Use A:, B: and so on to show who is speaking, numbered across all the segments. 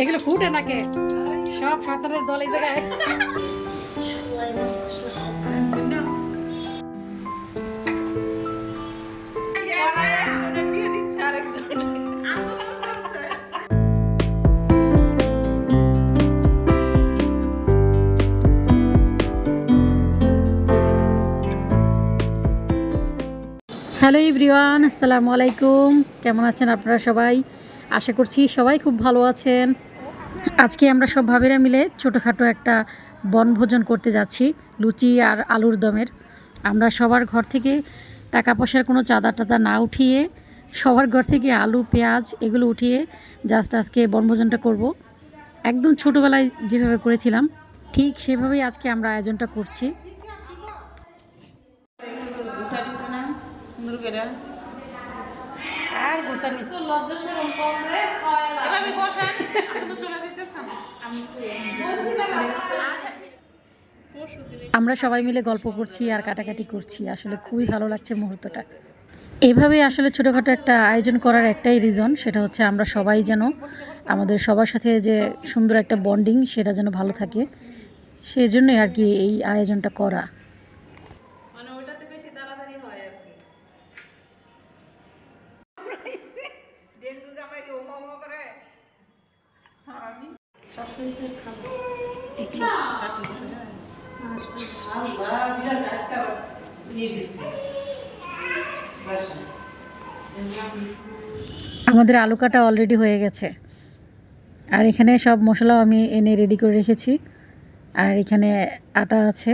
A: এগুলো ফুটে নাকি? সব সাঁতারের দল এই জায়গায়। হ্যালো ইব্রিওয়ান আসসালামু আলাইকুম। কেমন আছেন আপনারা সবাই? আশা করছি সবাই খুব ভালো আছেন। আজকে আমরা সব ভাবিরা মিলে ছোটোখাটো একটা বনভোজন করতে যাচ্ছি, লুচি আর আলুর দমের। আমরা সবার ঘর থেকে টাকা পয়সার কোনো চাঁদা টাদা না উঠিয়ে, সবার ঘর থেকে আলু, পেঁয়াজ এগুলো উঠিয়ে জাস্ট আজকে বনভোজনটা করব। একদম ছোটোবেলায় যেভাবে করেছিলাম, ঠিক সেভাবেই আজকে আমরা আয়োজনটা করছি। আর গোসানি আমরা সবাই মিলে গল্প করছি আর কাটাকাটি করছি। আসলে খুবই ভালো লাগছে মুহূর্তটা। এভাবে আসলে ছোটোখাটো একটা আয়োজন করার একটাই রিজন সেটা হচ্ছে আমরা সবাই যেন আমাদের সবার সাথে যে সুন্দর একটা বন্ডিং সেটা যেন ভালো থাকে। সেই জন্যই আর কি এই আয়োজনটা করা
B: মানে ওইটাতে বেশি তাড়াতাড়ি হয় আর কি
C: ডেঙ্গু কামড়ে কি ওমা ওমা করে
A: আমাদের আলু কাটা অলরেডি হয়ে গেছে। আর এখানে সব মশলাও আমি এনে রেডি করে রেখেছি। আর এখানে আটা আছে।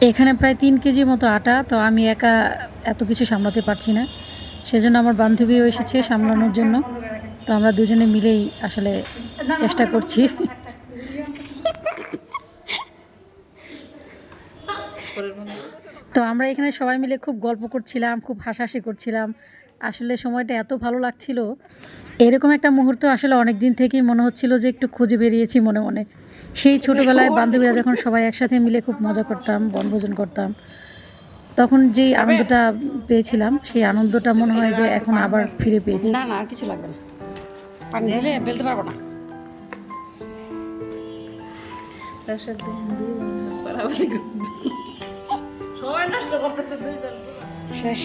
A: এখানে প্রায় তিন কেজি মতো আটা, তো আমি একা এত কিছু সামলাতে পারছি না। সেজন্য আমার বান্ধবীও এসেছে সামলানোর জন্য। তো আমরা দুজনে মিলেই আসলে চেষ্টা করছি। তো আমরা এখানে সবাই মিলে খুব গল্প করছিলাম, খুব হাসাহাসি করছিলাম। আসলে সময়টা এত ভালো লাগছিল। এরকম একটা মুহূর্ত আসলে অনেক দিন থেকেই মনে হচ্ছিল যে একটু খুঁজে বেরিয়েছি মনে মনে। সেই ছোটোবেলায় বান্ধবীরা যখন সবাই একসাথে মিলে খুব মজা করতাম বনভোজন করতাম তখন যে আনন্দটা পেয়েছিলাম সেই আনন্দটা মনে হয় যে এখন আবার ফিরে পেয়েছি। না না আর কিছু লাগবে না। পানি দিলে বেলতে পারব না।
B: সবাই নষ্ট করতেছে দুইজন
A: শেষ।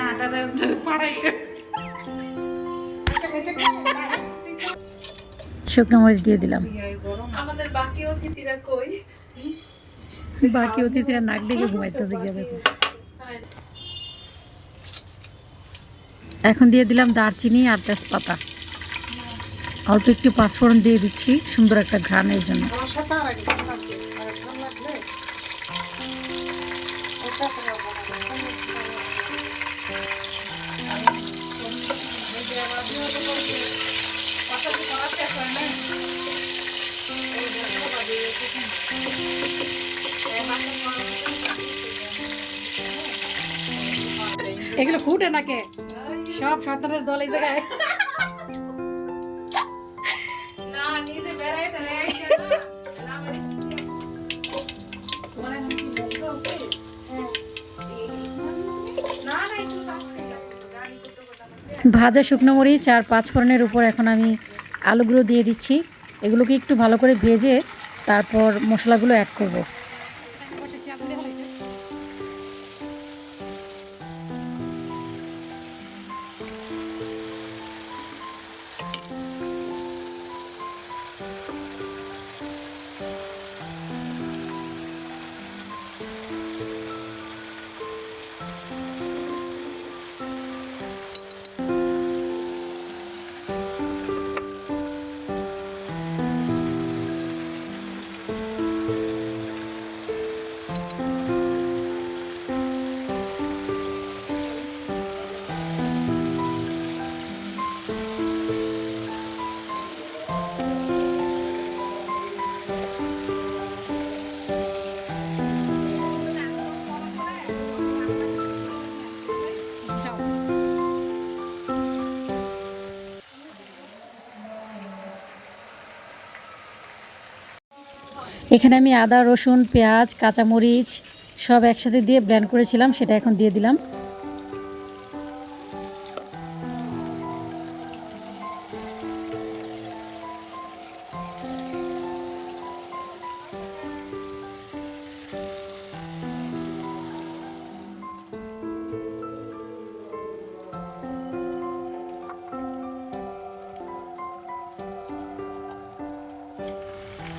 C: উনি আটাটা
A: শুকনো মরিচ দিয়ে দিলাম।
B: আমাদের বাকি অতিথিরা কই?
A: বাকি অতিথিরা নাক ডেকে ঘুমাইতেছে গিয়ে দেখো। এখন দিয়ে দিলাম দারচিনি আর তেজপাতা। অল্প একটু পাঁচফোড়ন দিয়ে দিচ্ছি সুন্দর একটা ঘ্রাণের জন্য। এগুলো ফুটে নাকে? সব সরকারের দল এই জায়গায়।
B: না নিজে বেড়াই
A: ভাজা শুকনো মরিচ আর পাঁচ ফোড়নের উপর এখন আমি আলুগুলো দিয়ে দিচ্ছি। এগুলোকে একটু ভালো করে ভেজে তারপর মশলাগুলো অ্যাড করব। এখানে আমি আদা, রসুন, পেঁয়াজ, কাঁচামরিচ সব একসাথে দিয়ে ব্লেন্ড করেছিলাম, সেটা এখন দিয়ে দিলাম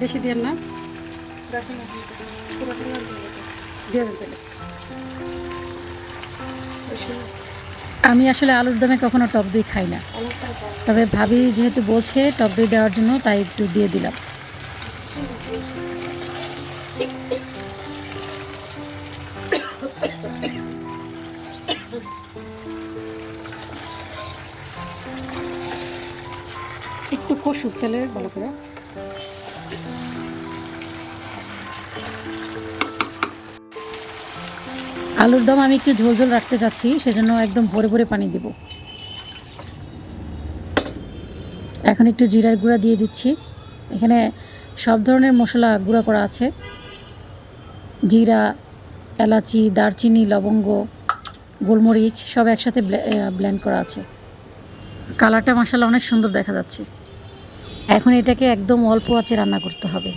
A: বেশি দিয়ে না। আমি আসলে আলুর দমে কখনো টক দই খাই না। তবে ভাবি যেহেতু বলছে টক দই দেওয়ার জন্য, তাই একটু দিয়ে দিলাম। একটু কষুক তাহলে ভালো করে আলুর দম আমি একটু ঝোল ঝোল রাখতে চাচ্ছি সেজন্য একদম ভরে ভরে পানি দেব। এখন একটু জিরার গুঁড়া দিয়ে দিচ্ছি। এখানে সব ধরনের মশলা গুঁড়া করা আছে। জিরা, এলাচি, দারচিনি, লবঙ্গ, গোলমরিচ সব একসাথে ব্লেন্ড করা আছে। কালারটা মশলা অনেক সুন্দর দেখা যাচ্ছে। এখন এটাকে একদম অল্প আঁচে রান্না করতে হবে।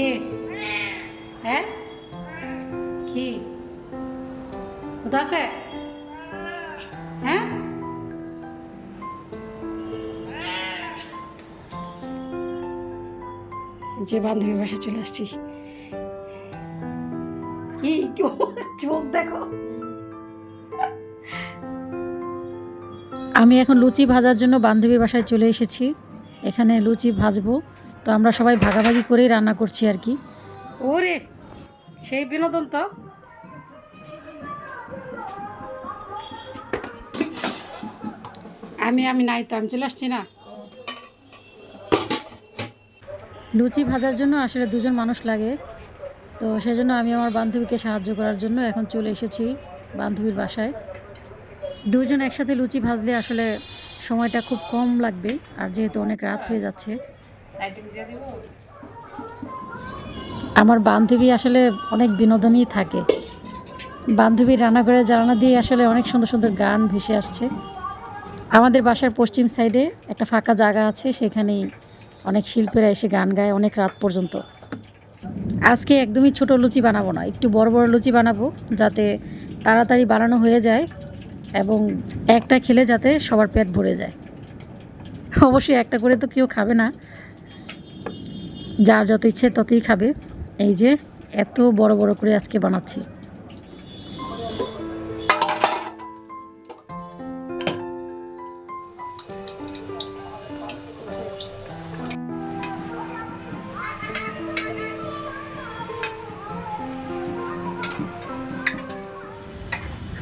A: কি? হ্যাঁ? কি? কোথা আছে? হ্যাঁ? যে বান্ধবীর বাসায় চলে আসছি। কি? কি চোখ দেখো। আমি এখন লুচি ভাজার জন্য বান্ধবীর বাসায় চলে এসেছি। এখানে লুচি ভাজবো। তো আমরা সবাই ভাগাভাগি করেই রান্না করছি আর কি। ওরে সেই বিনোদন তো। আমি আমি নাই তো আমি চলে আসছি না। লুচি ভাজার জন্য আসলে দুজন মানুষ লাগে। তো সেজন্য আমি আমার বান্ধবীকে সাহায্য করার জন্য এখন চলে এসেছি বান্ধবীর বাসায়। দুজন একসাথে লুচি ভাজলে আসলে সময়টা খুব কম লাগবে আর যেহেতু অনেক রাত হয়ে যাচ্ছে। আমার বান্ধবী আসলে অনেক বিনোদনই থাকে। বান্ধবী রান্নাঘরে জানালা দিয়ে আসলে অনেক সুন্দর সুন্দর গান ভেসে আসছে। আমাদের বাসার পশ্চিম সাইডে একটা ফাঁকা জায়গা আছে, সেখানেই অনেক শিল্পীরা এসে গান গায় অনেক রাত পর্যন্ত। আজকে একদমই ছোট লুচি বানাবো না, একটু বড় বড় লুচি বানাবো, যাতে তাড়াতাড়ি বানানো হয়ে যায় এবং একটা খেলে যাতে সবার পেট ভরে যায়। অবশ্যই একটা করে তো কেউ খাবে না যার যত ইচ্ছে ততই খাবে। এই যে এত বড় বড় করে আজকে বানাচ্ছি।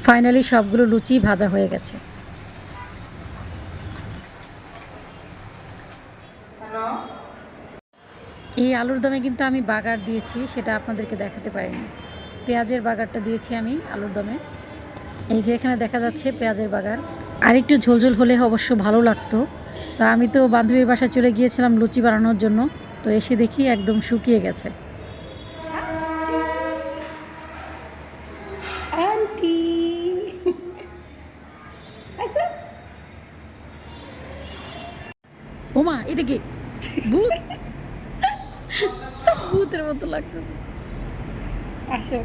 A: ফাইনালি সবগুলো লুচি ভাজা হয়ে গেছে।
C: হ্যালো।
A: এই আলুর দমে কিন্তু আমি বাগার দিয়েছি সেটা আপনাদেরকে দেখাতে পারিনি। পেঁয়াজের বাগারটা দিয়েছি আমি আলুর দমে। এই যে এখানে দেখা যাচ্ছে পেঁয়াজের বাগার। আর একটু ঝোলঝোল হলে অবশ্য ভালো লাগতো। তো আমি তো বান্ধবীর বাসায় চলে গিয়েছিলাম লুচি বানানোর জন্য। তো এসে দেখি একদম শুকিয়ে গেছে।
C: আচ্ছা।
A: ওমা এটা কি? ভূতের মতো লাগতেছে।
C: আসো।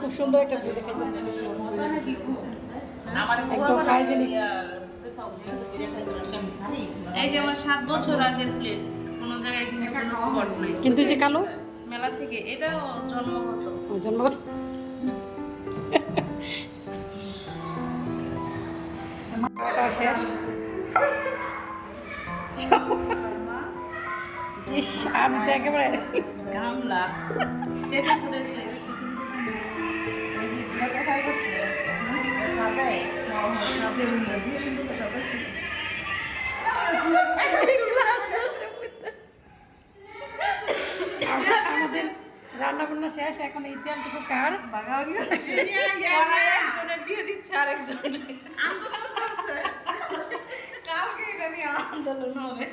A: খুব সুন্দর একটা
B: এই যে আমার সাত বছর আগের প্লেট কোনো জায়গায় কিন্তু
A: যে কালো?
B: মেলা থেকে
A: এটা জন্মগত
D: জন্মগত শেষ। ইস আমি তো একেবারে
B: গামলা চেপে পুরে শেষ
D: আমাদের রান্না বান্না শেষ এখন এই তেলটুকু কার
B: ভাগাভাগি। একজনের দিয়ে দিচ্ছে আরেকজনের। কালকে এটা নিয়ে আন্দোলন হবে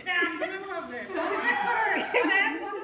C: এটা আন্দোলন 对。